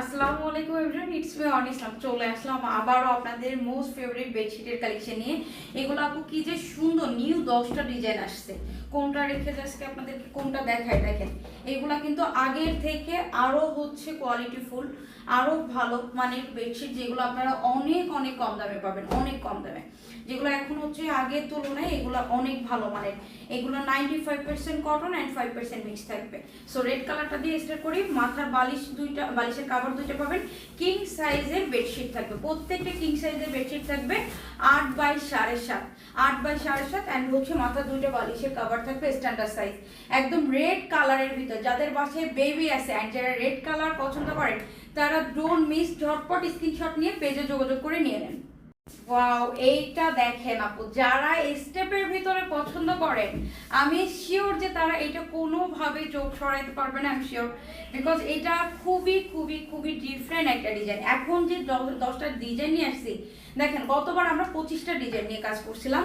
আসসালামু আলাইকুম everyone it's me অন ইসলাম চলে আসলাম আবারও আপনাদের মোস্ট ফেভারিট বেডশিটের কালেকশন নিয়ে। এগুলো আপু কি যে সুন্দর নিউ দশটা ডিজাইন আসছে। কোনটা রেখে আজকে আপনাদেরকে কোনটা দেখায় দেখেন। এগুলা কিন্তু আগের থেকে আরও হচ্ছে কোয়ালিটি ফুল আরও ভালো মানের বেডশিট যেগুলো আপনারা অনেক অনেক কম দামে পাবেন, অনেক কম দামে। যেগুলো এখন হচ্ছে আগের তুলনায় এগুলো অনেক ভালো মানের। এগুলো ninety five percent cotton and five percent mix থাকবে। সো রেড কালারটা দিয়ে স্টার্ট করি, মাথার বালিশ দুইটা, বালিশের কাভার দুইটা পাবেন কিং সাইজের বেডশিট থাকবে। প্রত্যেকটা কিং সাইজের বেডশিট থাকবে আট বাই সাড়ে সাত। আট বাই সাড়ে সাত অ্যান্ড হচ্ছে মাথা দুইটা বালিশের কাভার থাকবে স্ট্যান্ডার্ড সাইজ একদম রেড কালারের ভিতর। যাদের বাসায় বেবি আছে অ্যান্ড যারা রেড কালার পছন্দ করেন, তারা ডোন্ট মিস ঝটপট স্ক্রিনশট নিয়ে পেজে যোগাযোগ করে নিয়ে নেন। ওয়াও এইটা দেখেন আপু, যারা স্টেপের ভিতরে পছন্দ করেন আমি শিওর যে তারা এটা কোনোভাবে চোখ সরাইতে পারবে না আমি শিওর বিকজ এটা খুবই খুবই খুবই ডিফারেন্ট একটা ডিজাইন এখন যে দশটা ডিজাইন নিয়ে আসছি, দেখেন গতবার আমরা পঁচিশটা ডিজাইন নিয়ে কাজ করছিলাম,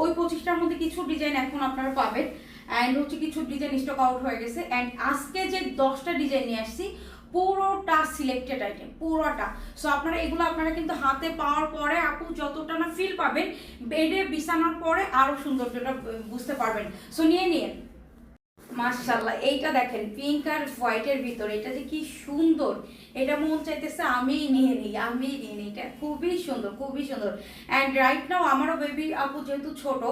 ওই পঁচিশটার মধ্যে কিছু ডিজাইন এখন আপনারা পাবেন অ্যান্ড হচ্ছে কিছু ডিজাইন স্টক আউট হয়ে গেছে অ্যান্ড আজকে যে দশটা ডিজাইন নিয়ে আসছি পুরোটা সিলেক্টেড আইটেম পুরোটা। সো আপনারা এগুলো আপনারা কিন্তু হাতে পাওয়ার পরে আপু যতটা না ফিল পাবেন, বেডে বিছানোর পরে আরও সৌন্দর্যটা বুঝতে পারবেন। সো নিয়ে নিন মার্শাল্লাহ এইটা দেখেন পিঙ্ক আর হোয়াইটের ভিতরে, এটা যে কি সুন্দর। এটা মন চাইতেছে আমিই নিয়ে নিই, আমিই নিয়ে নিই। এটা খুবই সুন্দর খুবই সুন্দর। অ্যান্ড রাইট নাও আমারও বেবি আপু যেহেতু ছোট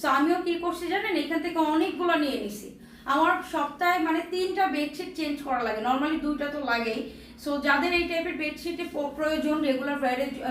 সো আমিও কি করছি জানেন, এখান থেকে অনেকগুলো নিয়ে নিছি। আমার সপ্তাহে মানে তিনটা বেডশিট চেঞ্জ করা লাগে। নর্মালি দুইটা তো লাগেই। সো যাদের এই টাইপের বেডশিটে প্রয়োজন রেগুলার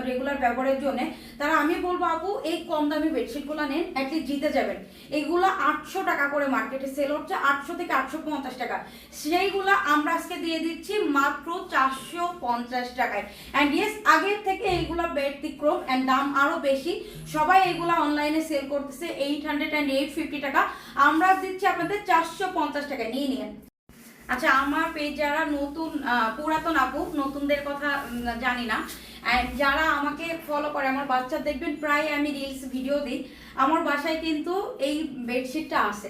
রেগুলার ব্যবহারের জন্য, তারা আমি বলব, আপু, এই কম দামি বেডশিটগুলো নেন অ্যাটলিস্ট জিতে যাবেন। এগুলো আটশো টাকা করে মার্কেটে সেল হচ্ছে, আটশো থেকে আটশো পঞ্চাশ টাকা। সেইগুলো আমরা আজকে দিয়ে দিচ্ছি মাত্র চারশো পঞ্চাশ টাকায়। অ্যান্ড ইয়েস আগের থেকে এইগুলো ব্যতিক্রম অ্যান্ড দাম আরও বেশি। সবাই এগুলো অনলাইনে সেল করতেছে eight hundred and eight fifty টাকা। আমরা দিচ্ছি আপনাদের চারশো পঞ্চাশ টাকায়। নিয়ে নিন আচ্ছা আমার পেজ যারা নতুন পুরাতন আপু নতুনদের কথা জানি না And যারা আমাকে ফলো করে আমার বাচ্চা দেখবেন প্রায় আমি রিলস ভিডিও দিই। আমার বাসায় কিন্তু এই বেডশিটটা আছে।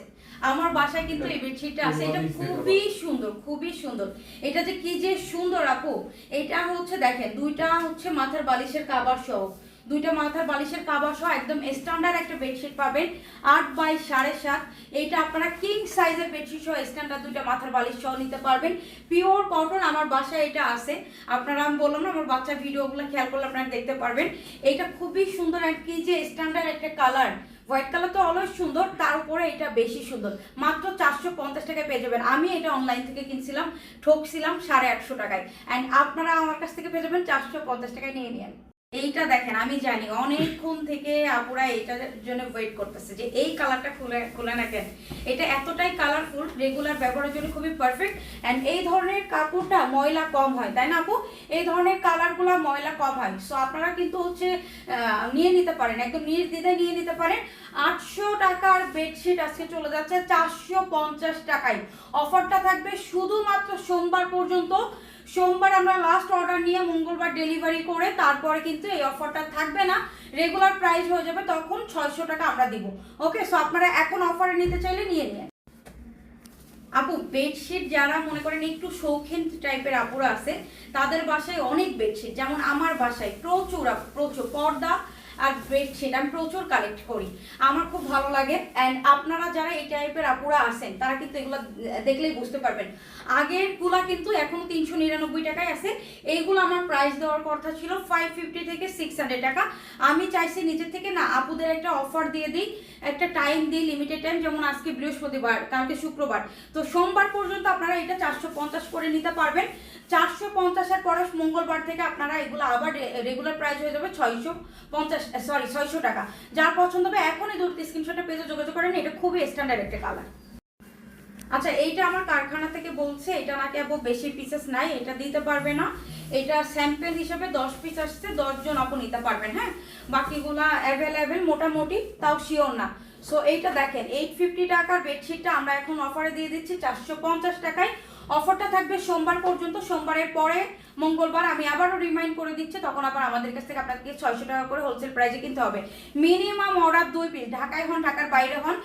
আমার বাসায় কিন্তু এই বেডশিটটা আছে। এটা খুবই সুন্দর খুবই সুন্দর। এটা যে কি যে সুন্দর আপু এটা হচ্ছে দেখেন দুইটা হচ্ছে মাথার বালিশের কাবার সহ দুইটা মাথার বালিশের কাবার সহ একদম স্ট্যান্ডার্ড একটা বেডশিট পাবেন, আট বাই সাড়ে সাত। এইটা আপনারা কিং সাইজের বেডশিট সহ স্ট্যান্ডার্ড দুইটা মাথার বালিশ সহ নিতে পারবেন। পিওর কটন আমার বাসায় এটা আছে। আপনারা, আমি বললাম না, আমার বাচ্চা ভিডিওগুলো খেয়াল করলে আপনারা দেখতে পারবেন। এটা খুবই সুন্দর আর কি যে স্ট্যান্ডার্ড একটা কালার হোয়াইট কালার তো অলওয়েজ সুন্দর, তার উপরে এটা বেশি সুন্দর। মাত্র চারশো পঞ্চাশ টাকায় পেয়ে যাবেন। আমি এটা অনলাইন থেকে কিনছিলাম, ঠকছিলাম সাড়ে আটশো টাকায়। অ্যান্ড আপনারা আমার কাছ থেকে পেয়ে যাবেন চারশো পঞ্চাশ টাকায় নিয়ে নিন এইটা দেখেন, আমি জানি, অনেকক্ষণ থেকে আপুরা এইটার জন্য ওয়েট করতেছে যে এই কালারটা খুলে খুলে না কেন? এটা এতটাই কালারফুল রেগুলার ব্যবহারের জন্য খুবই পারফেক্ট অ্যান্ড এই ধরনের কাপড়টা ময়লা কম হয়, তাই না আপু? এই ধরনের কালারগুলো ময়লা কম হয়। সো আপনারা কিন্তু হচ্ছে নিয়ে নিতে পারেন, একদম নির্দ্বিধায় নিয়ে নিতে পারেন। আটশো টাকার বেডশিট আজকে চলে যাচ্ছে চারশো পঞ্চাশ টাকায়। অফারটা থাকবে শুধুমাত্র সোমবার পর্যন্ত। সোমবার আমরা লাস্ট অর্ডার নিয়ে মঙ্গলবার ডেলিভারি করে তারপরে কিন্তু এই অফারটা থাকবে না। রেগুলার প্রাইস হয়ে যাবে, তখন ছয়শো টাকা আমরা দিব। ওকে সো আপনারা এখন অফারে নিতে চাইলে নিয়ে নিন। আপু বেডশিট যারা মনে করেন একটু শৌখিন টাইপের আপুরা আছে, তাদের বাসায় অনেক বেডশিট যেমন আমার বাসায় প্রচুর প্রচুর। পর্দা আর বেডশিট আমি প্রচুর কালেক্ট করি। আমার খুব ভালো লাগে অ্যান্ড আপনারা যারা এই টাইপের আপুরা আসেন তারা কিন্তু এগুলো দেখলেই বুঝতে পারবেন। আগেরগুলা কিন্তু এখনও তিনশো নিরানব্বই টাকায় আছে। এইগুলো আমার প্রাইস দেওয়ার কথা ছিল ফাইভ ফিফটি থেকে সিক্স হান্ড্রেড টাকা। আমি চাইছি নিজের থেকে না, আপুদের একটা অফার দিয়ে দিই। একটা টাইম দিই লিমিটেড টাইম যেমন আজকে বৃহস্পতিবার, কালকে শুক্রবার। তো সোমবার পর্যন্ত আপনারা এটা চারশো পঞ্চাশ করে নিতে পারবেন। চারশো পঞ্চাশের পরে মঙ্গলবার থেকে আপনারা এগুলো আবার রেগুলার প্রাইস হয়ে যাবে ছয়শো পঞ্চাশ সরি ছয়শো টাকা। যার পছন্দ হবে এখনই ধরতে স্ক্রিনশটে পেজে যোগাযোগ করেন, এটা খুবই স্ট্যান্ডার্ড একটা কালার আচ্ছা এইটা আমার কারখানা থেকে বলছে, এটা নাকি আপু বেশি পিসেস নাই, এটা দিতে পারবে না। এটা স্যাম্পেল হিসেবে দশ পিস আসছে, দশজন আপনি নিতে পারবেন হ্যাঁ? বাকিগুলা অ্যাভেলেবেল মোটামুটি, তাও শিওর না। সো এইটা দেখেন এইট ফিফটি টাকার বেডশিটটা আমরা এখন অফারে দিয়ে দিচ্ছি, চারশো পঞ্চাশ টাকায়। অফারটা থাকবে সোমবার পর্যন্ত, সোমবারের পরে মঙ্গলবার আমি আবারও রিমাইন্ড করে দিচ্ছি, তখন আবার আমাদের কাছ থেকে আপনাদেরকে ছয়শো টাকা করে হোলসেল প্রাইসে কিনতে হবে। মিনিমাম অর্ডার দুই পিস ঢাকায় হন, ঢাকার বাইরে হন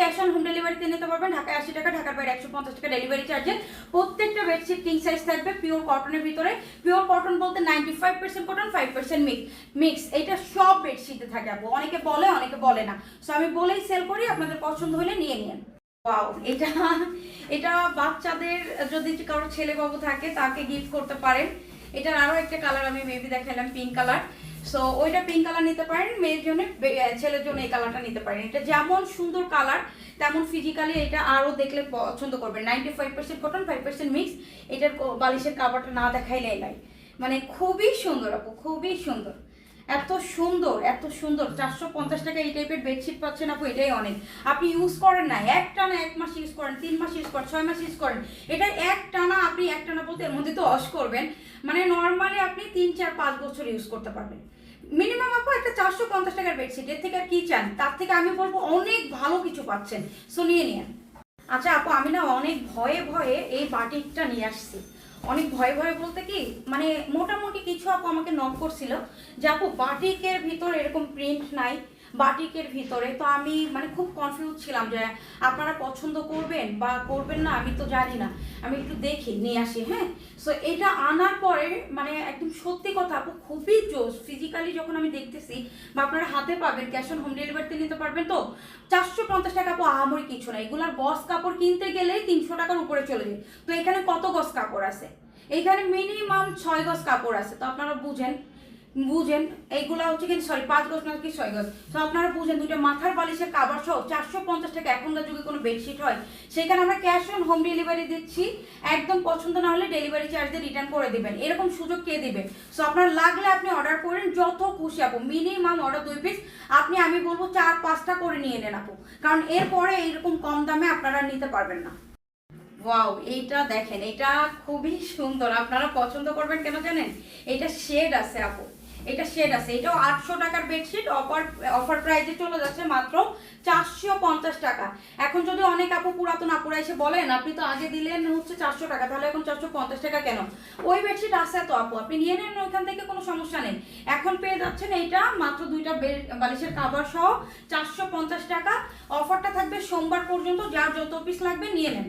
ক্যাশ অন হোম ডেলিভারিতে নিতে পারবেন। ঢাকায় আশি টাকা, ঢাকার বাইরে একশো পঞ্চাশ টাকা ডেলিভারি চার্জে প্রত্যেকটা বেডশিট কিং সাইজ থাকবে পিওর কটনের ভিতরে। পিওর কটন বলতে ninety five percent cotton five percent mix mix এটা সব বেডশিটে থাকে আপু। অনেকে বলে অনেকে বলে না। সো আমি বলেই সেল করি, আপনাদের পছন্দ হলে নিয়ে নিন। ওয়াও এটা এটা বাচ্চাদের, যদি কারও ছেলে বাবু থাকে, তাকে গিফট করতে পারেন। এটার আরও একটা কালার আমি মেবি দেখালাম পিঙ্ক কালার সো ওইটা পিঙ্ক কালার নিতে পারেন, মেয়ের জন্য ছেলের জন্য এই কালারটা নিতে পারেন। এটা যেমন সুন্দর কালার তেমন ফিজিক্যালি এটা আরও দেখলে পছন্দ করবেন। Ninety five percent cotton five percent mix এটার বালিশের কাভারটা না দেখাইলে নাই। মানে খুবই সুন্দর আপু, খুবই সুন্দর। এত সুন্দর এত সুন্দর। চারশো পঞ্চাশ টাকা এই টাইপের বেডশিট পাচ্ছেন আপু, এটাই অনেক। আপনি ইউজ করেন না, এক টানা এক মাস ইউজ করেন, তিন মাস ইউজ করেন, ছয় মাস ইউজ করেন। এটা এক টানা আপনি, এক টানা বলতে এর মধ্যে তো অস করবেন। মানে নর্মালি আপনি তিন, চার, পাঁচ বছর ইউজ করতে পারবেন। মিনিমাম আপু একটা চারশো পঞ্চাশ টাকার বেডশিট এর থেকে আর কি চান? তার থেকে আমি বলব অনেক ভালো কিছু পাচ্ছেন। সো নিয়ে নিন আচ্ছা আপু, আমি না অনেক ভয়ে ভয়ে এই বাটিকটা নিয়ে আসছি। অনেক ভয় ভয় বলতে কি মানে মোটামুটি কিছু আপু আমাকে নক করছিল যে, আপু, বাটিকের ভিতর এরকম প্রিন্ট নাই। বাটিকের ভিতরে। তো আমি মানে খুব কনফিউজ ছিলাম যে আপনারা পছন্দ করবেন বা করবেন না, আমি তো জানি না। আমি একটু দেখি, নিয়ে আসি হ্যাঁ? সো এটা আনার পরে মানে একদম সত্যি কথা আপু, খুবই জোস ফিজিক্যালি যখন আমি দেখতেছি, বা আপনারা হাতে পাবেন ক্যাশ অন হোম ডেলিভারিতে নিতে পারবেন তো? চারশো পঞ্চাশ টাকা আপু, আহামরি কিছু না। এগুলার গস কাপড় কিনতে গেলেই তিনশো টাকার উপরে চলে যায়। তো এখানে কত গস কাপড় আছে? এখানে মিনিমাম ছয় গজ কাপড় আছে। তো আপনারা বুঝেন বুঝেন, এইগুলা হচ্ছে কি সরি পাঁচ গজ না কি ছয় গজ? তো আপনারা বুঝেন দুটো মাথার বালিশের কাবার সহ চারশো পঞ্চাশ টাকা এখনকার যুগে কোনো বেডশিট হয়। সেখানে আমরা ক্যাশ অন হোম ডেলিভারি দিচ্ছি, একদম পছন্দ না হলে ডেলিভারি চার্জ দিয়ে রিটার্ন করে দেবেন। এরকম সুযোগ কে দিবে? সো আপনার লাগলে আপনি অর্ডার করেন, যত খুশি আপু মিনিমাম অর্ডার দুই পিস আপনি, আমি বলব চার পাঁচটা করে নিয়ে নেন আপু। কারণ এরপরে এইরকম কম দামে আপনারা নিতে পারবেন না। ওয়াও এইটা দেখেন এটা খুবই সুন্দর। আপনারা পছন্দ করবেন কেন জানেন? এটা শেড আছে আপু। এটা শেড আছে। এটাও আটশো টাকার বেডশিট অফার অফার প্রাইসে চলে যাচ্ছে মাত্র চারশো পঞ্চাশ টাকা। এখন যদি অনেক আপু পুরাতন আপুরা এসে বলেন, আপনি তো আগে দিলেন হচ্ছে চারশো টাকা, তাহলে এখন চারশো পঞ্চাশ টাকা কেন? ওই বেডশিট আছে তো আপু, আপনি নিয়ে নেন, ওইখান থেকে কোনো সমস্যা নেই। এখন পেয়ে যাচ্ছেন এইটা, মাত্র দুইটা বালিশের কাভার সহ চারশো পঞ্চাশ টাকা। অফারটা থাকবে সোমবার পর্যন্ত, যার যত পিস লাগবে নিয়ে নেন।